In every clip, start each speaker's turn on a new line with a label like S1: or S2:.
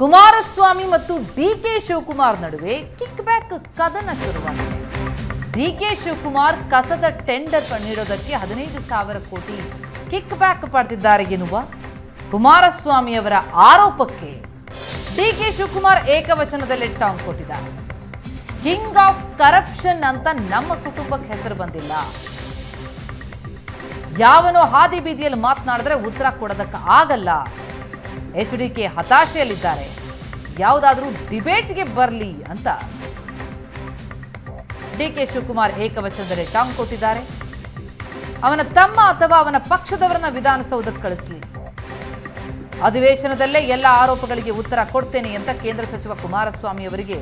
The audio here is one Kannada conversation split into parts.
S1: ಕುಮಾರಸ್ವಾಮಿ ಮತ್ತು ಡಿ ಕೆ ಶಿವಕುಮಾರ್ ನಡುವೆ ಕಿಕ್ ಬ್ಯಾಕ್ ಕದನ ಶುರುವಾಗಿದೆ. ಡಿ ಕೆ ಶಿವಕುಮಾರ್ ಕಸದ ಟೆಂಡರ್ ನೀಡೋದಕ್ಕೆ ಹದಿನೈದು ಸಾವಿರ ಕೋಟಿ ಕಿಕ್ ಬ್ಯಾಕ್ ಪಡೆದಿದ್ದಾರೆ ಎನ್ನುವ ಕುಮಾರಸ್ವಾಮಿಯವರ ಆರೋಪಕ್ಕೆ ಡಿ ಕೆ ಶಿವಕುಮಾರ್ ಏಕವಚನದಲ್ಲಿ ಟಾಂಗ್ ಕೊಟ್ಟಿದ್ದಾರೆ. ಕಿಂಗ್ ಆಫ್ ಕರಪ್ಷನ್ ಅಂತ ನಮ್ಮ ಕುಟುಂಬಕ್ಕೆ ಹೆಸರು ಬಂದಿಲ್ಲ. ಯಾವನೋ ಹಾದಿ ಬೀದಿಯಲ್ಲಿ ಮಾತನಾಡಿದ್ರೆ ಉತ್ತರ ಕೊಡೋದಕ್ಕೆ ಆಗಲ್ಲ. ಎಚ್ ಡಿ ಕೆ ಹತಾಶೆಯಲ್ಲಿದ್ದಾರೆ. ಯಾವುದಾದ್ರೂ ಡಿಬೇಟ್ಗೆ ಬರಲಿ ಅಂತ ಡಿ ಕೆ ಶಿವಕುಮಾರ್ ಏಕವಚನದಲ್ಲಿ ಟಾಂಗ್ ಕೊಟ್ಟಿದ್ದಾರೆ. ಅವನ ತಮ್ಮ ಅಥವಾ ಅವನ ಪಕ್ಷದವರನ್ನ ವಿಧಾನಸೌಧಕ್ಕೆ ಕಳಿಸ್ಲಿ. ಅಧಿವೇಶನದಲ್ಲೇ ಎಲ್ಲ ಆರೋಪಗಳಿಗೆ ಉತ್ತರ ಕೊಡ್ತೇನೆ ಅಂತ ಕೇಂದ್ರ ಸಚಿವ ಕುಮಾರಸ್ವಾಮಿ ಅವರಿಗೆ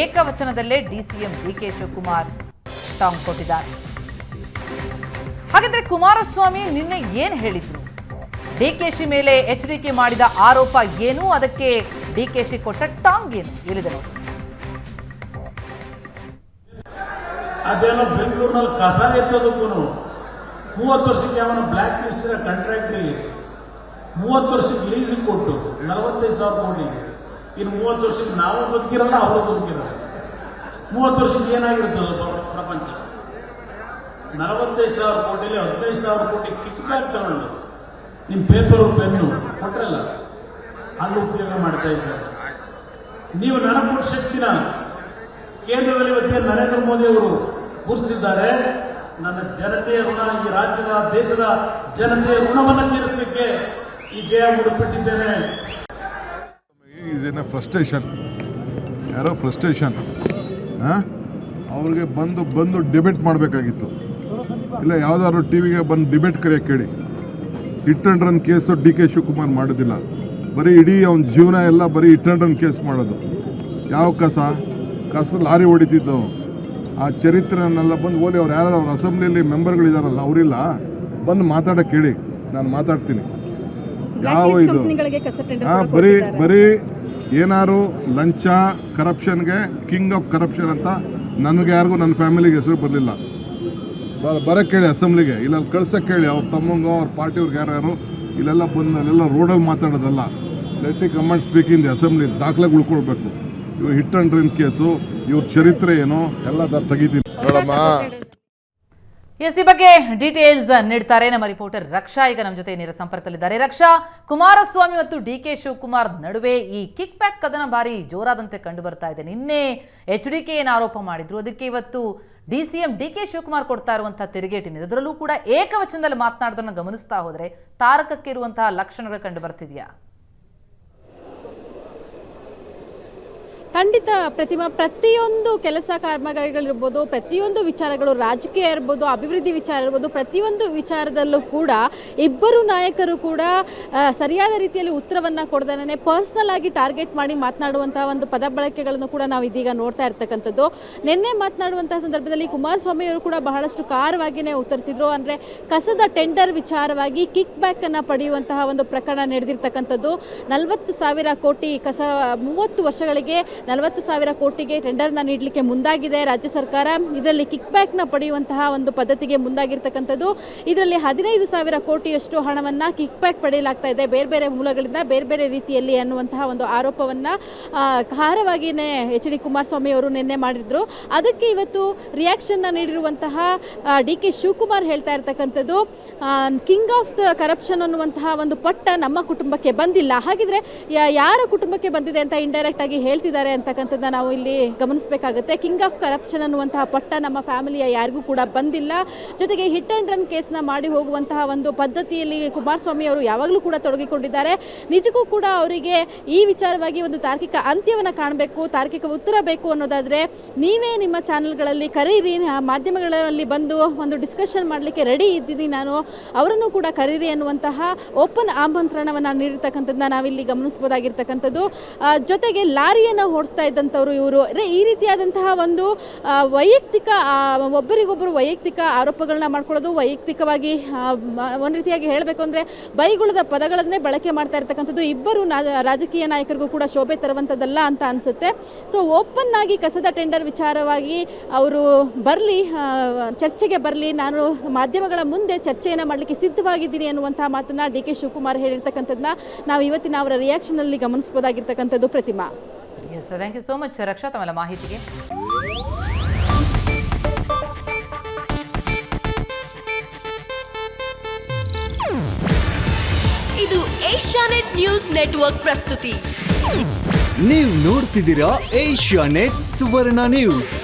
S1: ಏಕವಚನದಲ್ಲೇ ಡಿಸಿಎಂ ಡಿ ಕೆ ಶಿವಕುಮಾರ್ ಟಾಂಗ್ ಕೊಟ್ಟಿದ್ದಾರೆ. ಹಾಗಾದ್ರೆ ಕುಮಾರಸ್ವಾಮಿ ನಿನ್ನೆ ಏನ್ ಹೇಳಿದ್ರು? ಡಿಕೆಶಿ ಮೇಲೆ ಎಚ್ಚರಿಕೆ ಮಾಡಿದ ಆರೋಪ ಏನು? ಅದಕ್ಕೆ ಡಿಕೆಶಿ ಕೊಟ್ಟ ಟಾಂಗ್ ಏನು? ಹೇಳಿದರು
S2: ಅದೇನೋ ಬೆಂಗಳೂರಿನಲ್ಲಿ ಕಸ ಎತ್ತೋದಕ್ಕೂ ಮೂವತ್ತು ವರ್ಷಕ್ಕೆ ಅವನು ಬ್ಲಾಕ್ ಲಿಸ್ಟ್ ಕಾಂಟ್ರಾಕ್ಟ್ ಮೂವತ್ತು ವರ್ಷಕ್ಕೆ ಲೀಸ್ ಕೊಟ್ಟು ನಲವತ್ತೈದು ಸಾವಿರ ಕೋಟಿಗೆ ಇನ್ನು ಮೂವತ್ತು ವರ್ಷಕ್ಕೆ ನಾವು ಬದುಕಿರಲ್ಲ ಅವರು ಬದುಕಿರಲ್ಲ ಮೂವತ್ತು ವರ್ಷಕ್ಕೆ ಏನಾಗಿರುತ್ತೆ ಪ್ರ- ಪ್ರಪಂಚ? ನಲವತ್ತೈದು ಸಾವಿರ ಕೋಟಿಲಿ ಹದಿನೈದು ಸಾವಿರ ಕೋಟಿ ಕಿಕ್ ಬ್ಯಾಕ್ ತಗೊಂಡು ನಿಮ್ಮ ಪೇಪರು ಪೆನ್ನು ಕೊಟ್ರಲ್ಲ, ಅಲ್ಲಿ ಉಪಯೋಗ ಮಾಡ್ತಾ ಇದ್ದಾರೆ. ನೀವು ನನಗೆ ಕೊಟ್ಟ ಶಕ್ತಿನ ಕೇಂದ್ರದಲ್ಲಿ ಇವತ್ತೇ ನರೇಂದ್ರ ಮೋದಿ ಅವರು ಗುರುತಿಸಿದ್ದಾರೆ. ನನ್ನ ಜನತೆಯ ಋಣ, ಈ ರಾಜ್ಯದ, ದೇಶದ ಜನತೆಯ ಋಣವನ್ನು ತೀರಿಸಲಿಕ್ಕೆ ಈ ದೇಹ ಮುಡಿಪಿಟ್ಟಿದ್ದೇನೆ
S3: ಫ್ರಸ್ಟ್ರೇಷನ್ ಯಾರೋ ಫ್ರಸ್ಟ್ರೇಷನ್ ಅವ್ರಿಗೆ ಬಂದು ಬಂದು ಡಿಬೇಟ್ ಮಾಡಬೇಕಾಗಿತ್ತು. ಇಲ್ಲ, ಯಾವುದಾದ್ರು ಟಿ ವಿಗೆ ಬಂದು ಡಿಬೇಟ್ ಕರೆಯೋಕ್ಕೆ ಕೇಳಿ. Hit and run case D K Shivakumar ಮಾಡೋದಿಲ್ಲ ಬರೀ ಇಡೀ ಅವನ ಜೀವನ ಎಲ್ಲ ಬರೀ ಹಿಟ್ ಆ್ಯಂಡ್ ರನ್ ಕೇಸ್ ಮಾಡೋದು. ಯಾವ ಕಸ? ಕಸ ಲಾರಿ ಹೊಡಿತಿದ್ದು ಆ ಚರಿತ್ರೆನೆಲ್ಲ ಬಂದು ಓಲಿ ಅವ್ರು ಯಾರು ಅವ್ರ ಅಸೆಂಬ್ಲಿಯಲ್ಲಿ ಮೆಂಬರ್ಗಳಿದಾರಲ್ಲ ಅವರಿಲ್ಲ? ಬಂದು ಮಾತಾಡೋಕೆ ಕೇಳಿ. ನಾನು ಮಾತಾಡ್ತೀನಿ. ಯಾವ ಇದು? ಹಾಂ ಬರೀ. ಬರೀ ಏನಾರು ಲಂಚ ಕರಪ್ಷನ್ಗೆ ಕಿಂಗ್ ಆಫ್ ಕರಪ್ಷನ್ ಅಂತ ನನಗೆ ಯಾರಿಗೂ ನನ್ನ ಫ್ಯಾಮಿಲಿಗೆ ಹೆಸರು ಬರಲಿಲ್ಲ. ಬರ ಬರಕ್ಕೆ ಕೇಳಿ ಅಸೆಂಬ್ಲಿಗೆ, ಇಲ್ಲ ಕಳ್ಸೋಕ್ಕೆ ಕೇಳಿ, ಅವ್ರ ತಮ್ಮಂಗೋ, ಅವ್ರ ಪಾರ್ಟಿಯವ್ರಿಗೆ ಯಾರ್ಯಾರು, ಇಲ್ಲೆಲ್ಲ ಬಂದು ಅಲ್ಲೆಲ್ಲ ರೋಡಲ್ಲಿ ಮಾತಾಡೋದಲ್ಲ. Let him come and speak in the assembly ದಾಖಲೆ ಉಳ್ಕೊಳ್ಬೇಕು. ಇವ್ರು ಹಿಟ್ ಅಂಡ್ರಿನ್ ರನ್ ಕೇಸು, ಇವ್ರ ಚರಿತ್ರೆ ಏನು, ಎಲ್ಲ ತೆಗಿತೀನಿ. ನೋಡಮ್ಮ
S1: ಎಸ್ ಈ ಬಗ್ಗೆ ಡೀಟೇಲ್ಸ್ ನೀಡ್ತಾರೆ ನಮ್ಮ ರಿಪೋರ್ಟರ್ ರಕ್ಷಾ. ಈಗ ನಮ್ಮ ಜೊತೆ ನೇರ ಸಂಪರ್ಕದಲ್ಲಿದ್ದಾರೆ. ರಕ್ಷಾ, ಕುಮಾರಸ್ವಾಮಿ ಮತ್ತು ಡಿ ಕೆ ಶಿವಕುಮಾರ್ ನಡುವೆ ಈ ಕಿಕ್ ಬ್ಯಾಕ್ ಕದನ ಬಾರಿ ಜೋರಾದಂತೆ ಕಂಡು ಬರ್ತಾ ಇದೆ. ನಿನ್ನೆ ಎಚ್ ಡಿ ಕೆ ಏನು ಆರೋಪ ಮಾಡಿದ್ರು. ಅದಕ್ಕೆ ಇವತ್ತು D C M D K Shivakumar ಕೊಡ್ತಾ ಇರುವಂತಹ ತಿರುಗೇಟಿನಿದೆ ಅದರಲ್ಲೂ ಕೂಡ ಏಕವಚನದಲ್ಲಿ ಮಾತನಾಡೋದನ್ನ ಗಮನಿಸ್ತಾ ಹೋದ್ರೆ ತಾರಕಕ್ಕೆ ಇರುವಂತಹ ಲಕ್ಷಣಗಳು ಕಂಡು ಬರ್ತಿದ್ಯಾ?
S4: ಖಂಡಿತ ಪ್ರತಿಮಾ, ಪ್ರತಿಯೊಂದು ಕೆಲಸ ಕಾರ್ಮಗಾರಿಗಳಿರ್ಬೋದು ಪ್ರತಿಯೊಂದು ವಿಚಾರಗಳು ರಾಜಕೀಯ ಇರ್ಬೋದು, ಅಭಿವೃದ್ಧಿ ವಿಚಾರ ಇರ್ಬೋದು, ಪ್ರತಿಯೊಂದು ವಿಚಾರದಲ್ಲೂ ಕೂಡ ಇಬ್ಬರು ನಾಯಕರು ಕೂಡ ಸರಿಯಾದ ರೀತಿಯಲ್ಲಿ ಉತ್ತರವನ್ನು ಕೊಡ್ದಾನೆ ಪರ್ಸ್ನಲ್ ಆಗಿ ಟಾರ್ಗೆಟ್ ಮಾಡಿ ಮಾತನಾಡುವಂತಹ ಒಂದು ಪದ ಬಳಕೆಗಳನ್ನು ಕೂಡ ನಾವು ಇದೀಗ ನೋಡ್ತಾ ಇರ್ತಕ್ಕಂಥದ್ದು. ನಿನ್ನೆ ಮಾತನಾಡುವಂತಹ ಸಂದರ್ಭದಲ್ಲಿ ಕುಮಾರಸ್ವಾಮಿ ಅವರು ಕೂಡ ಬಹಳಷ್ಟು ಕಾರವಾಗಿಯೇ ಉತ್ತರಿಸಿದ್ರು. ಅಂದರೆ ಕಸದ ಟೆಂಡರ್ ವಿಚಾರವಾಗಿ ಕಿಕ್ ಬ್ಯಾಕ್ ಅನ್ನು ಪಡೆಯುವಂತಹ ಒಂದು ಪ್ರಕರಣ ನಡೆದಿರ್ತಕ್ಕಂಥದ್ದು. ನಲವತ್ತು ಸಾವಿರ ಕೋಟಿ ಕಸ, ಮೂವತ್ತು ವರ್ಷಗಳಿಗೆ ನಲವತ್ತು ಸಾವಿರ ಕೋಟಿಗೆ ಟೆಂಡರ್ನ ನೀಡಲಿಕ್ಕೆ ಮುಂದಾಗಿದೆ ರಾಜ್ಯ ಸರ್ಕಾರ. ಇದರಲ್ಲಿ ಕಿಕ್ ಬ್ಯಾಕ್ನ ಪಡೆಯುವಂತಹ ಒಂದು ಪದ್ಧತಿಗೆ ಮುಂದಾಗಿರ್ತಕ್ಕಂಥದ್ದು. ಇದರಲ್ಲಿ ಹದಿನೈದು ಸಾವಿರ ಕೋಟಿಯಷ್ಟು ಹಣವನ್ನು ಕಿಕ್ ಬ್ಯಾಕ್ ಪಡೆಯಲಾಗ್ತಾ ಇದೆ. ಬೇರೆ ಬೇರೆ ಮೂಲಗಳಿಂದ ಬೇರೆ ಬೇರೆ ರೀತಿಯಲ್ಲಿ ಅನ್ನುವಂತಹ ಒಂದು ಆರೋಪವನ್ನು ಖಾರವಾಗಿಯೇ ಎಚ್ ಡಿ ಕುಮಾರಸ್ವಾಮಿ ಅವರು ನಿನ್ನೆ ಮಾಡಿದ್ರು. ಅದಕ್ಕೆ ಇವತ್ತು ರಿಯಾಕ್ಷನ್ನ ನೀಡಿರುವಂತಹ ಡಿ ಕೆ ಶಿವಕುಮಾರ್ ಹೇಳ್ತಾ ಇರ್ತಕ್ಕಂಥದ್ದು ಕಿಂಗ್ ಆಫ್ ದ ಕರಪ್ಷನ್ ಅನ್ನುವಂತಹ ಒಂದು ಪಟ್ಟ ನಮ್ಮ ಕುಟುಂಬಕ್ಕೆ ಬಂದಿಲ್ಲ. ಹಾಗಿದ್ರೆ ಯಾರ ಕುಟುಂಬಕ್ಕೆ ಬಂದಿದೆ ಅಂತ ಇಂಡೈರೆಕ್ಟ್ ಆಗಿ ಹೇಳ್ತಿದ್ದಾರೆ ಅಂತಕ್ಕಂಥದ್ದನ್ನ ನಾವು ಇಲ್ಲಿ ಗಮನಿಸಬೇಕಾಗುತ್ತೆ. ಕಿಂಗ್ ಆಫ್ ಕರಪ್ಷನ್ ಅನ್ನುವಂತಹ ಪಟ್ಟ ನಮ್ಮ ಫ್ಯಾಮಿಲಿಯ ಯಾರಿಗೂ ಕೂಡ ಬಂದಿಲ್ಲ. ಜೊತೆಗೆ ಹಿಟ್ ಆ್ಯಂಡ್ ರನ್ ಕೇಸ್ನ ಮಾಡಿ ಹೋಗುವಂತಹ ಒಂದು ಪದ್ಧತಿಯಲ್ಲಿ ಕುಮಾರಸ್ವಾಮಿ ಅವರು ಯಾವಾಗಲೂ ಕೂಡ ತೊಡಗಿಕೊಂಡಿದ್ದಾರೆ. ನಿಜಕ್ಕೂ ಕೂಡ ಅವರಿಗೆ ಈ ವಿಚಾರವಾಗಿ ಒಂದು ತಾರ್ಕಿಕ ಅಂತ್ಯವನ್ನು ಕಾಣಬೇಕು ತಾರ್ಕಿಕ ಉತ್ತರ ಬೇಕು ಅನ್ನೋದಾದರೆ ನೀವೇ ನಿಮ್ಮ ಚಾನೆಲ್ಗಳಲ್ಲಿ ಕರೀರಿ ಮಾಧ್ಯಮಗಳಲ್ಲಿ ಬಂದು ಒಂದು ಡಿಸ್ಕಷನ್ ಮಾಡಲಿಕ್ಕೆ ರೆಡಿ ಇದ್ದೀನಿ ನಾನು ಅವರನ್ನು ಕೂಡ ಕರೀರಿ ಅನ್ನುವಂತಹ ಓಪನ್ ಆಮಂತ್ರಣವನ್ನು ನೀಡಿರ್ತಕ್ಕಂಥದ್ದನ್ನ ನಾವಿಲ್ಲಿ ಗಮನಿಸ್ಬೋದಾಗಿರ್ತಕ್ಕಂಥದ್ದು. ಆ, ಜೊತೆಗೆ ಲಾರಿಯನ್ನು ತೋರಿಸ್ತಾ ಇದ್ದಂಥವ್ರು ಇವರು. ಈ ರೀತಿಯಾದಂತಹ ಒಂದು ವೈಯಕ್ತಿಕ ಒಬ್ಬರಿಗೊಬ್ಬರು ವೈಯಕ್ತಿಕ ಆರೋಪಗಳನ್ನ ಮಾಡ್ಕೊಳ್ಳೋದು, ವೈಯಕ್ತಿಕವಾಗಿ ಒಂದು ರೀತಿಯಾಗಿ ಹೇಳಬೇಕು ಅಂದರೆ ಬೈಗುಳದ ಪದಗಳನ್ನೇ ಬಳಕೆ ಮಾಡ್ತಾ ಇರ್ತಕ್ಕಂಥದ್ದು ಇಬ್ಬರು ರಾಜಕೀಯ ನಾಯಕರಿಗೂ ಕೂಡ ಶೋಭೆ ತರುವಂಥದ್ದಲ್ಲ ಅಂತ ಅನಿಸುತ್ತೆ. ಸೊ ಓಪನ್ ಆಗಿ ಕಸದ ಟೆಂಡರ್ ವಿಚಾರವಾಗಿ ಅವರು ಬರಲಿ ಚರ್ಚೆಗೆ ಬರಲಿ, ನಾನು ಮಾಧ್ಯಮಗಳ ಮುಂದೆ ಚರ್ಚೆಯನ್ನು ಮಾಡಲಿಕ್ಕೆ ಸಿದ್ಧವಾಗಿದ್ದೀನಿ ಅನ್ನುವಂತಹ ಮಾತನ್ನ ಡಿ ಕೆ ಶಿವಕುಮಾರ್ ಹೇಳಿರ್ತಕ್ಕಂಥದ್ದನ್ನ ನಾವು ಇವತ್ತಿನ ಅವರ ರಿಯಾಕ್ಷನಲ್ಲಿ ಗಮನಿಸ್ಬೋದಾಗಿರ್ತಕ್ಕಂಥದ್ದು Pratima.
S1: Yes thank you so much Raksha ತಮ್ಮಲ್ಲ ಮಾಹಿತಿಗೆ
S5: ಇದು ಏಷ್ಯಾನೆಟ್ ನ್ಯೂಸ್ ನೆಟ್ವರ್ಕ್ ಪ್ರಸ್ತುತಿ.
S6: ನೀವು ನೋಡ್ತಿದ್ದೀರಾ ಏಷ್ಯಾ ನೆಟ್ ಸುವರ್ಣ ನ್ಯೂಸ್